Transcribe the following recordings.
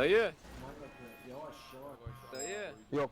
Dayı, Yavaş yavaş. dayı. Yok.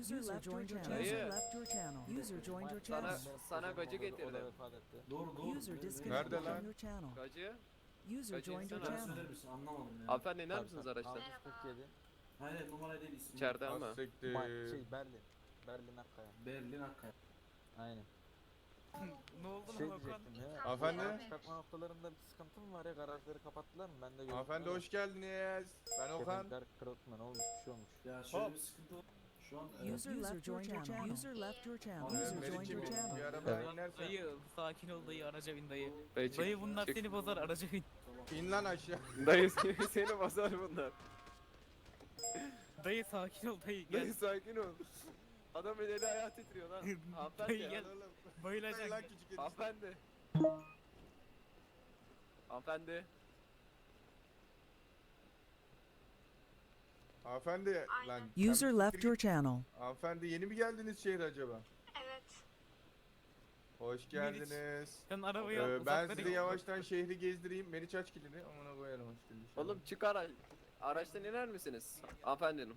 User left your channel. Dayı. User left your channel. User joined your Sana channel. sana gacı getirdim. Doğru doğru. User disconnected Nerede from lan? your channel. Gacı. User joined your channel. söyler misin anlamadım ya. Hanımefendi iner misiniz araçtan? 47. Hayır numara değil ismi. İçeride ama. Ma- şey Berlin. Berlin Akkaya. Berlin Akkaya. Aynen. Oldu Şey Okan? diyecektim ya. Hanımefendi? Çıkartma noktalarında bir sıkıntı mı var ya? Garajları kapattılar mı? Ben de gördüm. Hanımefendi hoş geldiniz. Ben Okan. Kepenkler kırıltma ne olmuş bir şey olmuş. Ya şöyle bir sıkıntı var. Şu an User left your channel. User left your channel. User joined your bir channel. araba Evet. inersen. Dayı sakin ol dayı araca bin dayı. Dayı. Dayı bunlar seni bozar araca bin. İn lan aşağı. Dayı seni, basar bunlar. Dayı sakin ol dayı Dayı sakin ol. Adamın eli ayağı titriyor lan. Hanımefendi. gel. Lan Bayılacak. küçük. Hanımefendi. Hanımefendi. Hanımefendi. Lan. User left your channel. Hanımefendi yeni mi geldiniz şehre acaba? Evet. Hoş geldiniz. Sen arabayı al. Ee, ben uzaklara size git. yavaştan şehri gezdireyim. Meriç aç kilidi. Amına koyarım aç kilidi. Oğlum çık ara araçtan iner misiniz? Hanımefendinin.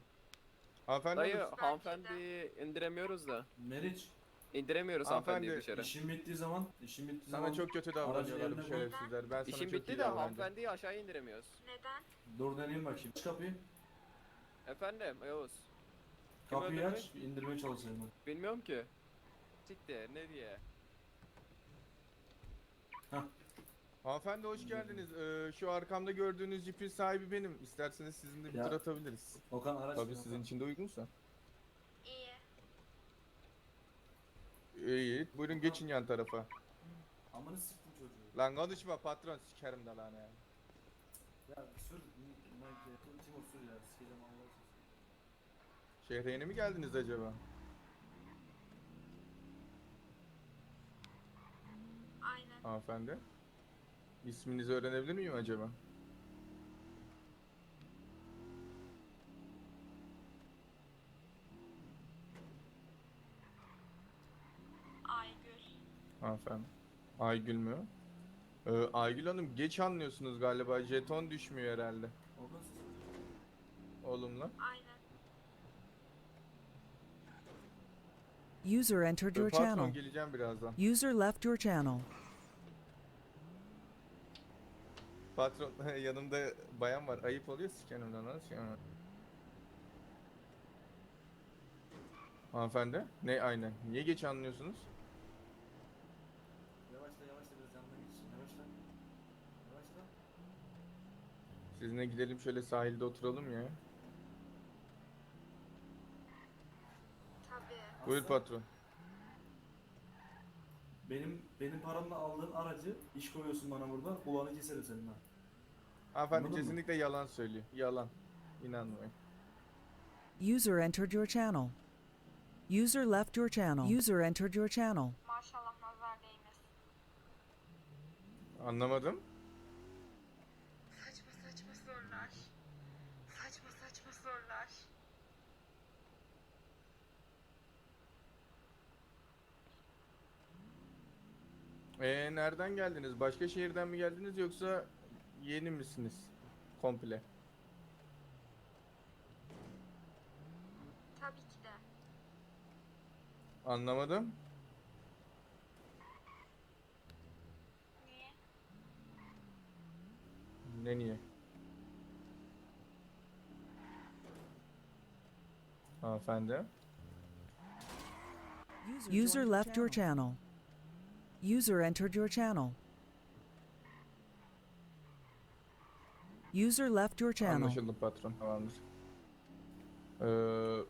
Hanımefendi. Dayı hanımefendiyi indiremiyoruz da. Meriç İndiremiyoruz Hanımefendi, hanımefendiyi dışarı. işin bittiği zaman işin bittiği Sana zaman çok kötü davranıyorlar bu eline şerefsizler. Ben sana çok bitti iyi de davranacağım. hanımefendiyi aşağı indiremiyoruz. Neden? dur deneyeyim bakayım. Aç kapıyı. Efendim Yavuz. Kim Kapıyı öldürmek? aç. indirmeye çalışayım ben. Bilmiyorum ki. Siktir ne diye. Hanımefendi hoş geldiniz. Ee, şu arkamda gördüğünüz jipin sahibi benim. İsterseniz sizinle bir Ya. tur atabiliriz. Okan araç. Tabii sizin için de uygunsa. İyi. İyi. Buyurun geçin yan tarafa. Amını sıktım çocuğu. Lan konuşma patron sikerim de lan ya. Ya sür. Mike, Timur sür ya. Sikeceğim Allah. Şehre yeni mi geldiniz acaba? Aynen. Hanımefendi. İsminizi öğrenebilir miyim acaba? Aygül. Hanımefendi. Aygül mü? Ee, Aygül Hanım geç anlıyorsunuz galiba. Jeton düşmüyor herhalde. Oğlumla. Aynen. User entered Ee, your patron channel. geleceğim birazdan. User left your channel. Patron yanımda bayan var. Ayıp oluyor sikerim lan lan sikerim. Hanımefendi. Ne aynen. Niye geç anlıyorsunuz? Yavaşla yavaşla biraz yanına gitsin. Yavaşla. Yavaşla. Sizinle gidelim şöyle sahilde oturalım ya. Tabii. Buyur Aslan, patron. Benim benim paramla aldığın aracı iş koyuyorsun bana burada. Kulağını keserim senin ha. Hanımefendi Anladın mı? kesinlikle yalan söylüyor. Yalan. İnanmayın. User entered your channel. User left your channel. User entered your channel. Maşallah nazar değmesin. Anlamadım. Ee nereden geldiniz? Başka şehirden mi geldiniz yoksa yeni misiniz? Komple. Tabii ki de. Anlamadım. Niye? Ne niye? Hanımefendi. User left your channel. User entered your channel. User left your channel. Anlaşıldı patron. Tamamdır. Ee,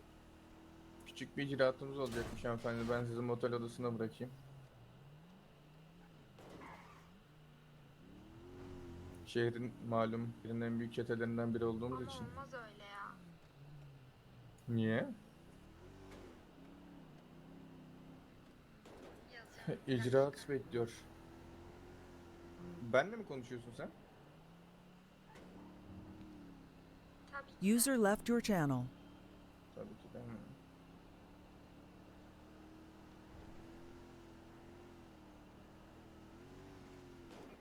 küçük bir icraatımız olacakmış hanımefendi. Ben sizi motel odasına bırakayım. Şehrin malum birinin en büyük çetelerinden biri olduğumuz için. olmaz öyle ya. Niye? İcraat bekliyor. Benle mi konuşuyorsun sen? User left your channel. Tabii ki de.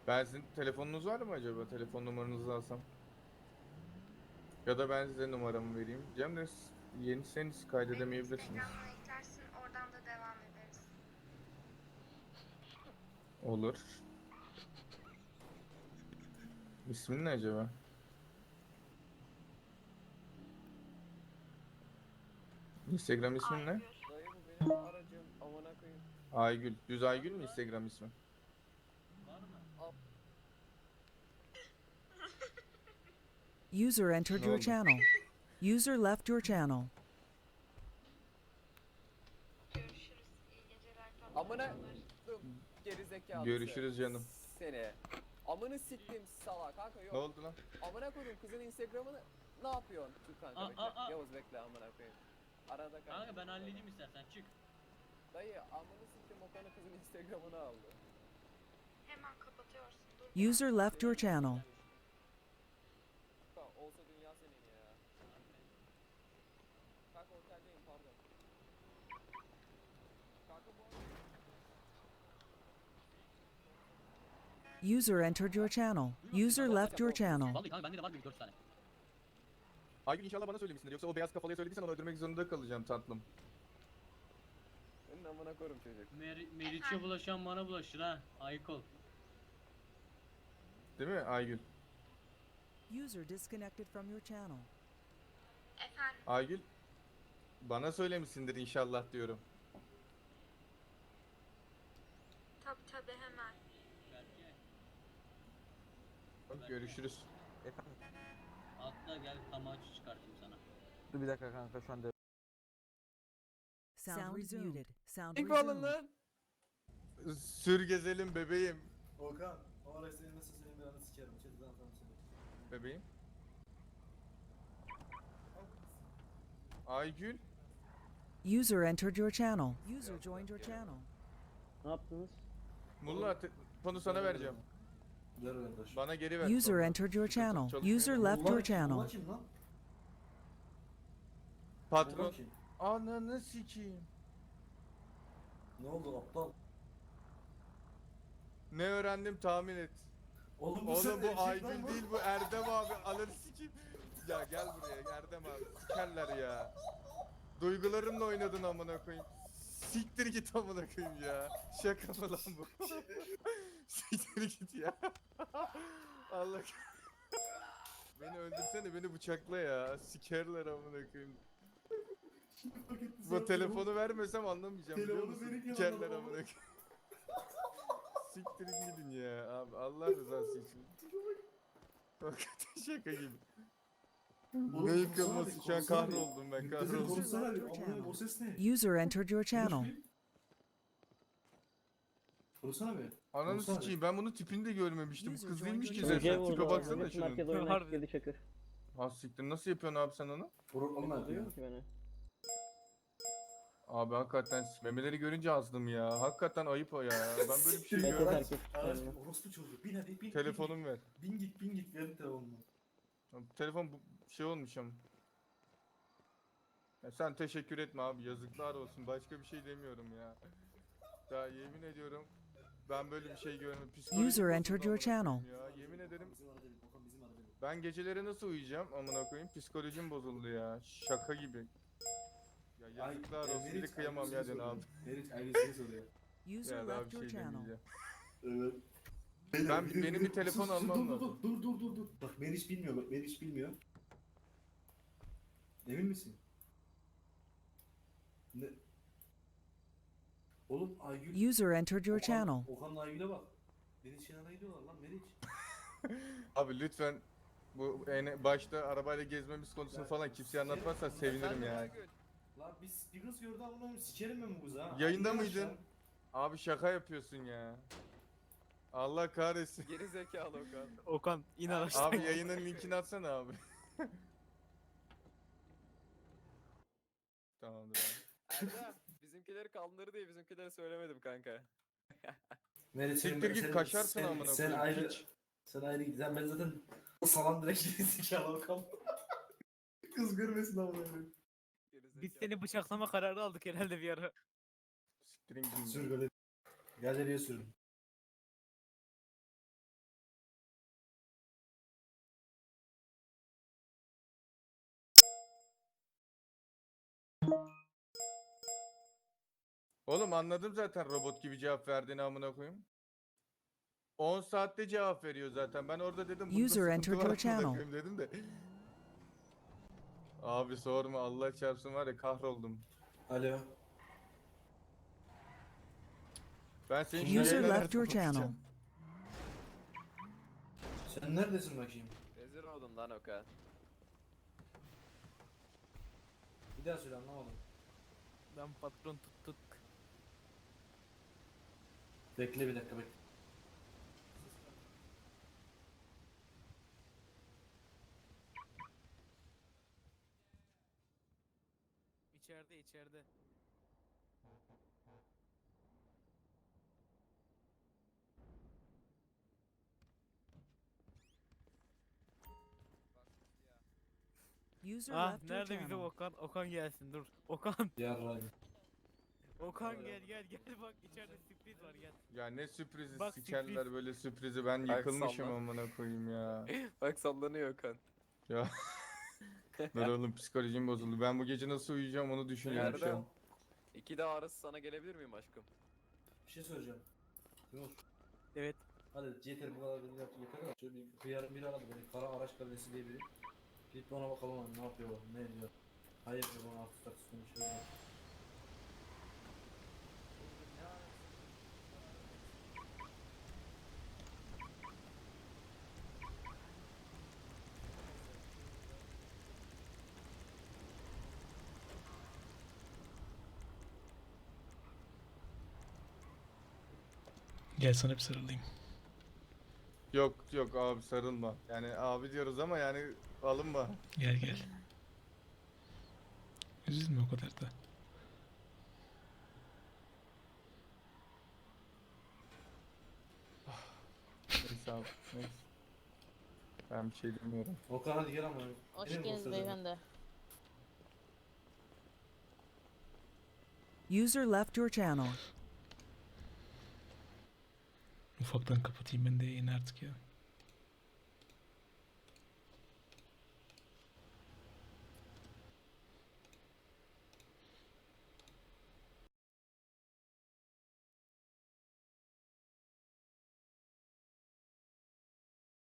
Ben sizin telefonunuz var mı acaba? Telefon numaranızı alsam. Ya da ben size numaramı vereyim. Cem de s- yeniseniz kaydedemeyebilirsiniz. Olur. İsmin ne acaba? Instagram ismin ne? Aygül. Dayı bu benim aracım. Amına koyayım. Aygül. Düz Aygül mü Instagram ismi? User entered your channel. User left your channel. Görüşürüz. İyi geceler. Tamam. Amına geri zekalı. Görüşürüz canım. Seni. Amını siktim salak kanka yok. Ne oldu lan? Amına koydum kızın Instagram'ını ne yapıyorsun? Dur kanka Aa, bekle. aa, aa. Yavuz bekle amına koyayım. Arada kanka. Kanka ben halledeyim istersen çık. Dayı amını siktim o konu kızın Instagram'ını aldı. Hemen kapatıyorsun. Dur. User left your channel. Kanka olsa dünya senin ya. Kanka oteldeyim pardon. Kanka bu arada- User entered your channel. User left your channel. Vallahi kanka bende de var bir 4 tane. Aygül inşallah bana söylemişsindir. Yoksa o beyaz kafalıya söylediysen onu öldürmek zorunda kalacağım tatlım. Senin amına koyayım çocuk. Mer Meriç'e bulaşan bana bulaşır ha. Ayık ol. Değil mi Aygül? User disconnected from your channel. Efendim. Aygül bana söylemişsindir inşallah diyorum. Tabi tabi hemen. Berke Bak, Görüşürüz. Efendim. atla gel tamaçı çıkartayım sana. Dur bir dakika kanka şu anda. Sound muted. Sound İlk resumed. lan. Sür gezelim bebeğim. Okan, o araçta inmezse senin bir anı sikerim. Çetin tamam seni. Bebeğim. Aygül. User entered your channel. User joined your channel. Ne yaptınız? Mulla telefonu sana vereceğim. Ver. Bana geri ver. User entered your channel. User left your channel. ulan kim lan? Patron. Ulan kim? Ananı sikeyim. Ne oldu aptal? Ne öğrendim tahmin et. Oğlum bu, Oğlum bu lan Aygül değil bu Erdem abi. Ananı sikeyim. Ya gel buraya Erdem abi. Sikerler ya. Duygularımla oynadın amına koyayım. Siktir git amına koyayım ya. Şaka mı lan bu? Siktir git ya. Allah Beni öldürsene beni bıçakla ya. Sikerler amına koyayım. Bu telefonu vermesem anlamayacağım biliyor Telefonu musun? verirken Sikerler anlamam. amına koyayım. Siktirin gidin ya abi Allah rızası için. Şaka gibi. Ne yıkılması şu an kahroldum ben kahroldum. konuşsana bir. Amına o ses ne? User entered your channel. Konuşsana bir. Ananı bir. sikeyim ben bunun tipini de görmemiştim. Bu kız değilmiş ki Ülkeye zaten. vurdu. Tipe baksana Hizmet şunun. Harbi. geldi Çakır. Ha siktir nasıl yapıyorsun abi sen onu? Vurur onu ne yapıyor? Duyuyor musun beni? Abi hakikaten memeleri görünce azdım ya. Hakikaten ayıp o ya. Ben böyle bir şey Mete görmedim. terk kendini. orospu çocuğu. Bin hadi bin. Telefonum ver. Bin, bin git bin git verin telefonumu. Telefon bu şey olmuş ama. Ya sen teşekkür etme abi yazıklar olsun başka bir şey demiyorum ya. Ya yemin ediyorum ben böyle bir şey görmedim. Psikolojim User entered your channel. Ya yemin ederim ben geceleri nasıl uyuyacağım amına koyayım psikolojim bozuldu ya. Şaka gibi. Ya yazıklar olsun bir de Meriç kıyamam ya ailesini den abi. soruyor. Meriç ailesini soruyor. User Ya daha left bir your şey channel. demeyeceğim. Evet. Ben- benim bir telefon sus, sus, almam dur, lazım. Dur dur dur dur. Bak Meriç bilmiyor bak Meriç bilmiyor. Emin misin? Ne? Oğlum Aygül. User entered your Okan- channel. Okan'la Aygül'e bak. Meriç yanına gidiyorlar lan Meriç. Abi lütfen bu en başta arabayla gezmemiz konusunu falan kimseye anlatmazsan sevinirim ya. Lan biz bir kız gördü ama oğlum sikerim ben bu kızı ha. Yayında Aygül mıydın? aşağı. Abi şaka yapıyorsun ya. Allah kahretsin. Geri zekalı Okan. Okan in araçtan. Abi yayının linkini atsana abi. Tamamdır abi. Erdem bizimkileri kaldırdı diye bizimkileri söylemedim kanka. Meriç senin- Siktir git senin- kaşarsın sen- amına Sen koyayım, ayrı. piç. Sen ayrı git. Sen ben zaten salam direkt zekalı Okan. Kız görmesin. Geri Biz seni bıçaklama kararı aldık herhalde bir ara. Siktirin gidin. Sür galeri. Galeriye sürün. Oğlum anladım zaten robot gibi cevap verdiğini amına koyayım. 10 saatte cevap veriyor zaten. Ben orada dedim bunda User sıkıntı entered var your amına channel. koyayım dedim de. Abi sorma Allah çarpsın var ya kahroldum. Alo. Ben senin User yayına left your channel. bakacağım? Sen neredesin bakayım? Rezil oldum lan Okan. Bir daha söyle anlamadım. Lan patron tuttuk. Bekle bir dakika bekle. İçeride içeride. User Ah left your nerede bizim channel. Okan? Okan gelsin dur. Okan. Yarrayım. Okan gel gel gel bak içeride sürpriz var gel. Ya ne sürprizi Bak sikerler sürpriz. böyle sürprizi ben Bak yıkılmışım salla. amına koyayım ya. Bak sallanıyor Okan. Ya. Dur oğlum psikolojim bozuldu. Ben bu gece nasıl uyuyacağım onu düşünüyorum şu Nerede? an. İki de arası sana gelebilir miyim aşkım? Bir şey söyleyeceğim. Yunus. Evet. Hadi yeter bu kadar bilgi yaptık yeter de. Şöyle bir hıyarın biri aradı beni. Kara araç kabilesi diye biri. Bir ona bakalım ne yapıyor ne ediyor. Hayır bana artık tartışmayı şöyle. Gel sana bir sarılayım. Yok yok abi sarılma. Yani abi diyoruz ama yani alınma. Gel gel. Üzülme o kadar da. Neyse abi neyse. Ben bir şey demiyorum. Okan hadi gel ama. Hoş Benim geldiniz beyefendi. User left your channel. Ufaktan kapatayım ben de yayını artık ya.